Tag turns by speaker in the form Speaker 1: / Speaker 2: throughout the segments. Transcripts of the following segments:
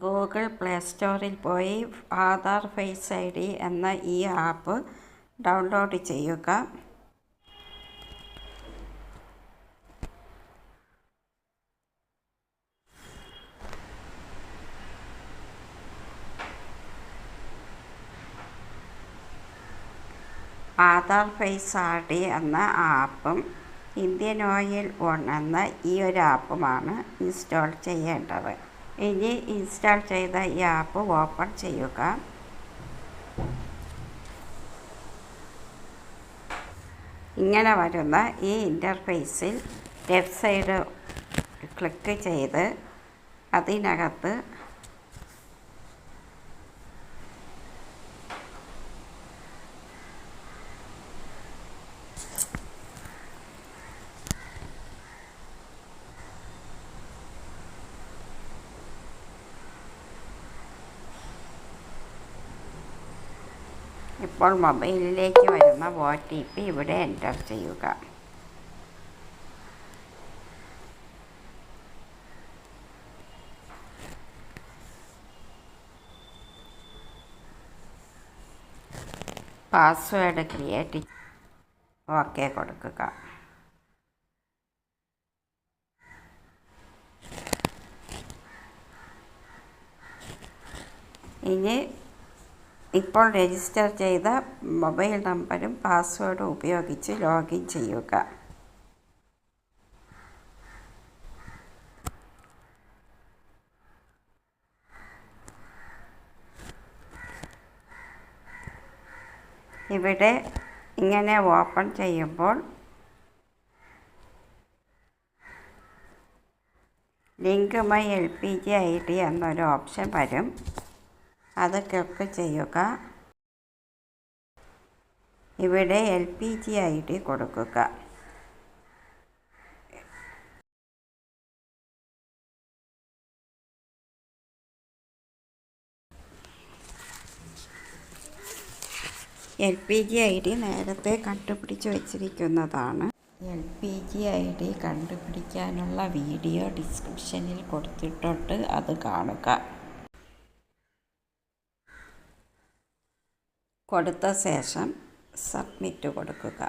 Speaker 1: Google play സ്റ്റോറിൽ പോയി Aadhaar face I D എന്ന ഈ ആപ്പ് ഡൗൺലോഡ് ചെയ്യുക. ആധാർ ഫേസ് ആർ ഡി എന്ന ആപ്പും ഇന്ത്യൻ ഓയിൽ വൺ എന്ന ഈ ഒരു ആപ്പുമാണ് ഇൻസ്റ്റാൾ ചെയ്യേണ്ടത്. ഇനി ഇൻസ്റ്റാൾ ചെയ്ത ഈ ആപ്പ് ഓപ്പൺ ചെയ്യുക. ഇങ്ങനെ വരുന്ന ഈ ഇന്റർഫേസിൽ ലെഫ്റ്റ് സൈഡ് ക്ലിക്ക് ചെയ്ത് അതിനകത്ത് ഇപ്പോൾ മൊബൈലിലേക്ക് വരുന്ന ഒ ടി പി ഇവിടെ എന്റർ ചെയ്യുക. പാസ്വേഡ് ക്രിയേറ്റ് ഓക്കെ കൊടുക്കുക. ഇനി ഇപ്പോൾ രജിസ്റ്റർ ചെയ്ത മൊബൈൽ നമ്പറും പാസ്വേഡും ഉപയോഗിച്ച് ലോഗിൻ ചെയ്യുക. ഇവിടെ ഇങ്ങനെ ഓപ്പൺ ചെയ്യുമ്പോൾ link my L P G I D എന്നൊരു ഓപ്ഷൻ വരും. അത് ക്ലിക്ക് ചെയ്യുക. ഇവിടെ എൽ പി ജി ഡി കൊടുക്കുക. L P G I D നേരത്തെ കണ്ടുപിടിച്ച് വച്ചിരിക്കുന്നതാണ്. L P G I D കണ്ടുപിടിക്കാനുള്ള വീഡിയോ ഡിസ്ക്രിപ്ഷനിൽ കൊടുത്തിട്ടുണ്ട്. അത് കാണുക. കൊടുത്ത ശേഷം സബ്മിറ്റ് കൊടുക്കുക.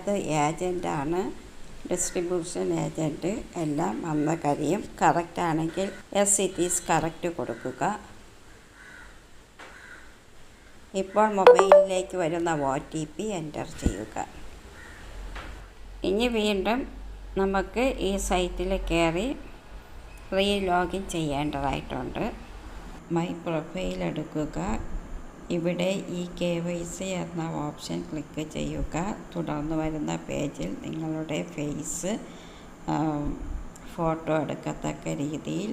Speaker 1: അത് ഏജന്റാണ് ഡിസ്ട്രിബ്യൂഷൻ ഏജന്റ് എല്ലാം വന്ന കാര്യം കറക്റ്റ് ആണെങ്കിൽ എസ് ഇറ്റ് ഈസ് കറക്റ്റ് കൊടുക്കുക. ഇപ്പോൾ മൊബൈലിലേക്ക് വരുന്ന ഒ ടി പി എന്റർ ചെയ്യുക. ഇനി വീണ്ടും നമുക്ക് ഈ സൈറ്റിൽ കയറി റീ ലോഗിൻ ചെയ്യേണ്ടതായിട്ടുണ്ട്. മൈ പ്രൊഫൈൽ എടുക്കുക. ഇവിടെ ഈ കെ വൈ സി എന്ന ഓപ്ഷൻ ക്ലിക്ക് ചെയ്യുക. തുടർന്ന് വരുന്ന പേജിൽ നിങ്ങളുടെ ഫേസ് ഫോട്ടോ എടുക്കത്തക്ക രീതിയിൽ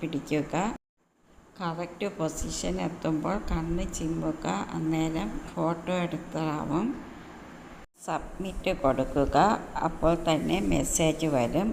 Speaker 1: പിടിക്കുക. കറക്റ്റ് പൊസിഷൻ എത്തുമ്പോൾ കണ്ണ് ചിമ്മുക അന്നേരം ഫോട്ടോ എടുത്താവും സബ്മിറ്റ് കൊടുക്കുക. അപ്പോൾ തന്നെ മെസ്സേജ് വരും.